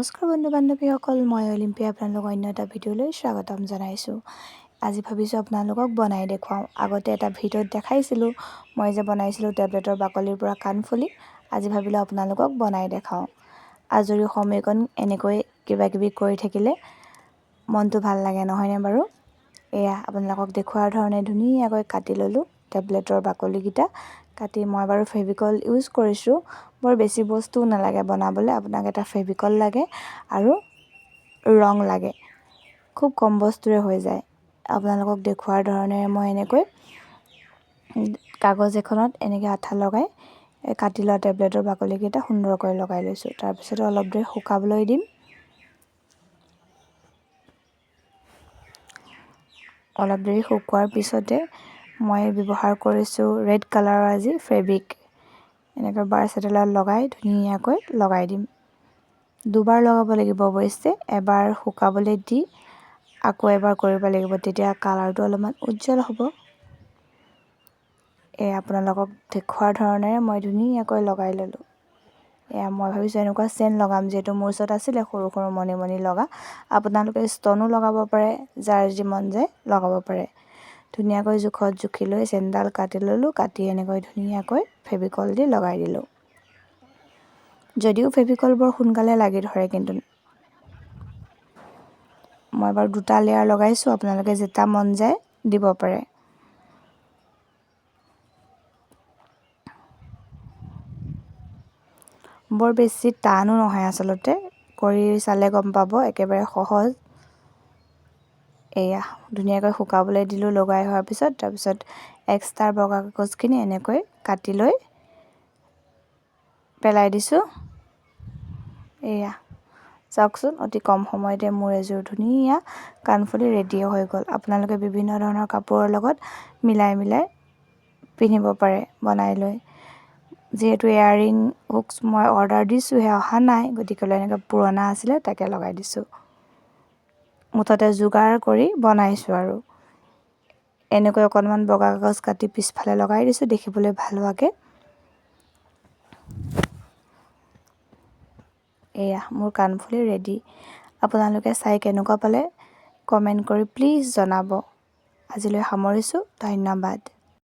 নমস্কাৰ বন্ধু বান্ধৱীসকল মই অলিম্পিয়া আপোনালোকক অন্য এটা ভিডিঅ'লৈ স্বাগতম জনাইছোঁ। আজি ভাবিছোঁ আপোনালোকক বনাই দেখুৱাওঁ। আগতে এটা ভিডিঅ'ত দেখাইছিলোঁ মই যে বনাইছিলোঁ টেবলেটৰ বাকলিৰ পৰা কাণফুলি আজি ভাবিলোঁ আপোনালোকক বনাই দেখাওঁ। আজৰি সময়কণ এনেকৈ কিবা কিবি কৰি থাকিলে মনটো ভাল লাগে নহয়নে বাৰু? এয়া আপোনালোকক দেখুওৱাৰ ধৰণে ধুনীয়াকৈ কাটি ল'লোঁ। টেবলেটৰ বাকলিকেইটা কাটি মই বাৰু ফেভিকল ইউজ কৰিছোঁ। বৰ বেছি বস্তুও নালাগে বনাবলৈ আপোনাক এটা ফেভিকল লাগে আৰু ৰং লাগে। খুব কম বস্তুৰে হৈ যায়। আপোনালোকক দেখুওৱাৰ ধৰণে মই এনেকৈ কাগজ এখনত এনেকৈ আঠা লগাই কাটি লোৱা টেবলেটৰ বাকলিকেইটা সুন্দৰকৈ লগাই লৈছোঁ। তাৰপিছতে অলপ দেৰি শুকাবলৈ দিম। অলপ দেৰি শুকোৱাৰ পিছতে মই ব্যৱহাৰ কৰিছোঁ ৰেড কালাৰৰ আজি ফেব্ৰিক। এনেকৈ বাৰ্ছ এডালত লগাই ধুনীয়াকৈ লগাই দিম। দুবাৰ লগাব লাগিব অৱশ্যে এবাৰ শুকাবলৈ দি আকৌ এবাৰ কৰিব লাগিব তেতিয়া কালাৰটো অলপমান উজ্জ্বল হ'ব। এই আপোনালোকক দেখুওৱাৰ ধৰণেৰে মই ধুনীয়াকৈ লগাই ল'লোঁ। এয়া মই ভাবিছোঁ এনেকুৱা চেন লগাম যিহেতু মোৰ ওচৰত আছিলে সৰু সৰু মণি মণি লগা। আপোনালোকে ষ্টনো লগাব পাৰে যাৰ যি মন যায় লগাব পাৰে। ধুনীয়াকৈ জোখত জুখি লৈ চেনডাল কাটি ল'লোঁ কাটি এনেকৈ ধুনীয়াকৈ ফেভিকল দি লগাই দিলোঁ। যদিও ফেভিকল বৰ সোনকালে লাগি ধৰে কিন্তু মই বাৰু দুটা লেয়াৰ লগাইছোঁ আপোনালোকে যেটা মন যায় দিব পাৰে। বৰ বেছি টানো নহয় আচলতে কৰি চালে গম পাব একেবাৰে সহজ। এয়া ধুনীয়াকৈ শুকাবলৈ দিলোঁ লগাই হোৱাৰ পিছত তাৰপিছত এক্সট্ৰা বগা কাগজখিনি এনেকৈ কাটি লৈ পেলাই দিছোঁ। এয়া চাওকচোন অতি কম সময়তে মোৰ এযোৰ ধুনীয়া কাণফুলি ৰেডিও হৈ গ'ল। আপোনালোকে বিভিন্ন ধৰণৰ কাপোৰৰ লগত মিলাই মিলাই পিন্ধিব পাৰে বনাই লৈ। যিহেতু এয়াৰিং হুকছ মই অৰ্ডাৰ দিছোঁহে অহা নাই গতিকেলৈ এনেকৈ পুৰণা আছিলে তাকে লগাই দিছোঁ। মুঠতে যোগাৰ কৰি বনাইছোঁ আৰু। এনেকৈ অকণমান বগা কাগজ কাটি পিছফালে লগাই দিছোঁ দেখিবলৈ ভাল হোৱাকৈ এয়া মোৰ কাণফুলি ৰেডি আপোনালোকে চাই কেনেকুৱা পালে কমেণ্ট কৰি প্লিজ জনাব। আজিলৈ সামৰিছোঁ ধন্যবাদ।